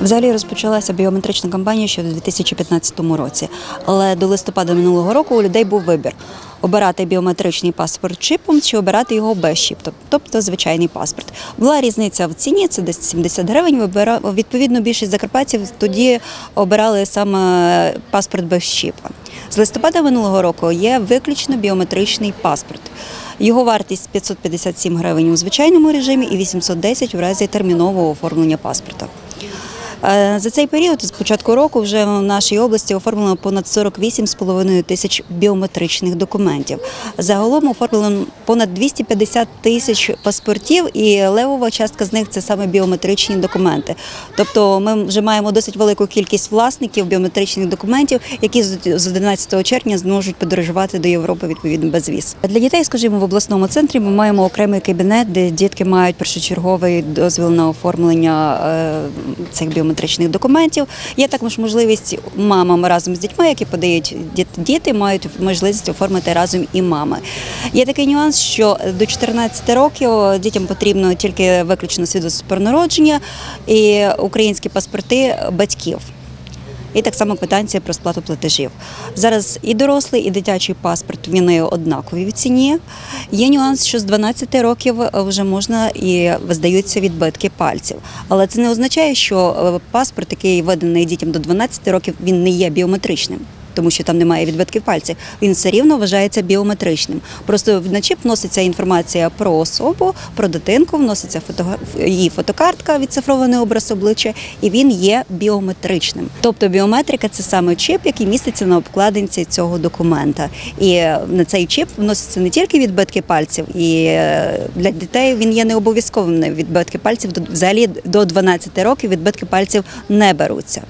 Взагалі розпочалася біометрична кампанія ще у 2015 році, але до листопада минулого року у людей був вибір. Обирати біометричний паспорт чипом чи обирати його без чіпу, тобто звичайний паспорт. Була різниця в ціні, це десь 70 гривень. Відповідно, більшість закарпатців тоді обирали саме паспорт без чіпа. З листопада минулого року є виключно біометричний паспорт. Його вартість 557 гривень у звичайному режимі і 810 у разі термінового оформлення паспорта. Е, За цей період з початку року вже в нашій області оформлено понад 48,5 тисяч біометричних документів. Загалом оформлено понад 250 тисяч паспортів, і левова частка з них це саме біометричні документи. Тобто ми вже маємо досить велику кількість власників біометричних документів, які з з 11 червня зможуть подорожувати до Європи відповідно без віз. Для дітей, скажімо, в обласному центрі ми маємо окремий кабінет, де дітки мають першочерговий дозвіл на оформлення е, цих біометричних документів. Є також можливість мамам разом з дітьми, які подають діт- діти, мають можливість оформити разом і мами. Є такий нюанс, що до 14 років дітям потрібно тільки виключно свідоцтво про народження і українські паспорти батьків. І так само питання про сплату платежів. Зараз і дорослий, і дитячий паспорт вони однакові в ціні. Є нюанс, що з 12 років вже можна і здаються відбитки пальців. Але це не означає, що е, паспорт, який виданий дітям до 12 років, він не є біометричним. Тому що там немає відбитків пальців, він все рівно вважається біометричним. Просто на чіп вноситься інформація про особу, про дитинку, вноситься фото... її фотокартка, відцифрований образ обличчя, і він є біометричним. Тобто біометрика це саме чіп, який міститься на обкладинці цього документа. І на цей чіп вносяться не тільки відбитки пальців, і е, для дітей він є не обов'язковим. Відбитки пальців взагалі до 12 років відбитки пальців не беруться.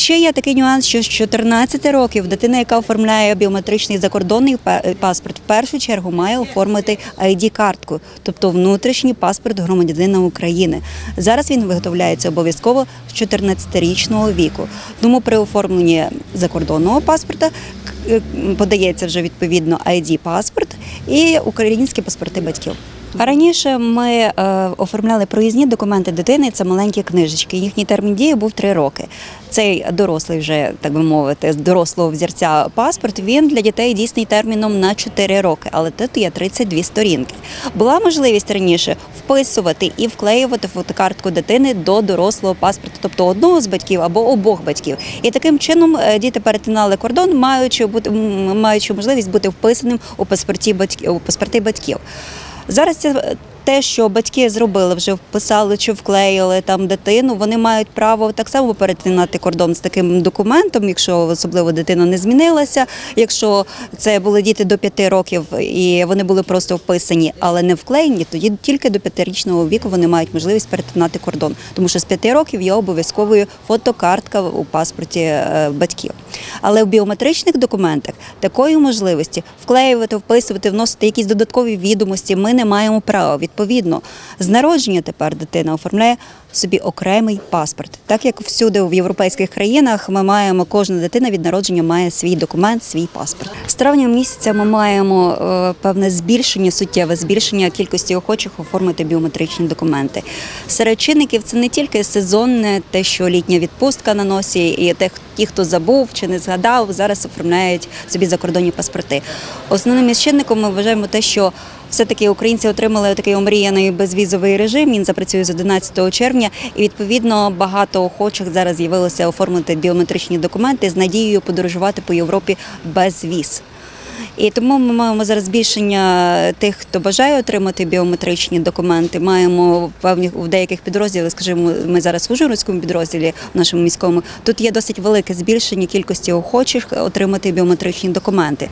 Ще є такий нюанс, що з 14 років дитина, яка оформляє біометричний закордонний паспорт, в першу чергу має оформити ID-картку, тобто внутрішній паспорт громадянина України. Зараз він виготовляється обов'язково з 14-річного віку. Тому при оформленні закордонного паспорта е, подається вже відповідно ID-паспорт і українські паспорти батьків. Раніше ми е, оформляли проїзні документи дитини, це маленькі книжечки. Їхній термін дії був три роки. Цей дорослий, вже так би мовити, дорослого взірця паспорт. Він для дітей дійсний терміном на 4 роки, але тут є 32 сторінки. Була можливість раніше вписувати і вклеювати фотокартку дитини до дорослого паспорта, тобто одного з батьків або обох батьків. І таким чином е, діти перетинали кордон, маючи бути маючи можливість бути вписаним у паспорті батьків у паспорти батьків. Зараз це те, що батьки зробили, вже вписали чи вклеїли там дитину. Вони мають право так само перетинати кордон з таким документом, якщо особливо дитина не змінилася. Якщо це були діти до 5 років і вони були просто вписані, але не вклеєні, тоді тільки до 5-річного віку вони мають можливість перетинати кордон, тому що з 5 років є обов'язковою фотокартка у паспорті е, батьків. Але в біометричних документах такої можливості вклеювати, вписувати, вносити якісь додаткові відомості ми не маємо права. Відповідно, з народження тепер дитина оформляє собі окремий паспорт. Так як всюди в європейських країнах ми маємо, кожна дитина від народження має свій документ, свій паспорт. З травня місяця ми маємо е, певне збільшення, суттєве збільшення кількості охочих оформити біометричні документи. Серед чинників це не тільки сезонне, те, що літня відпустка на носі, і те, ті, хто забув чи не згадав, зараз оформляють собі закордонні паспорти. Основним із чинником ми вважаємо те, що все-таки українці отримали такий омріяний безвізовий режим. Він запрацює з 11 червня, і відповідно багато охочих зараз з'явилося оформити біометричні документи з надією подорожувати по Європі без віз. І тому ми маємо зараз збільшення тих, хто бажає отримати біометричні документи. Маємо в певних в деяких підрозділах, скажімо, ми зараз в Ужгородському підрозділі, в нашому міському. Тут є досить велике збільшення кількості охочих отримати біометричні документи.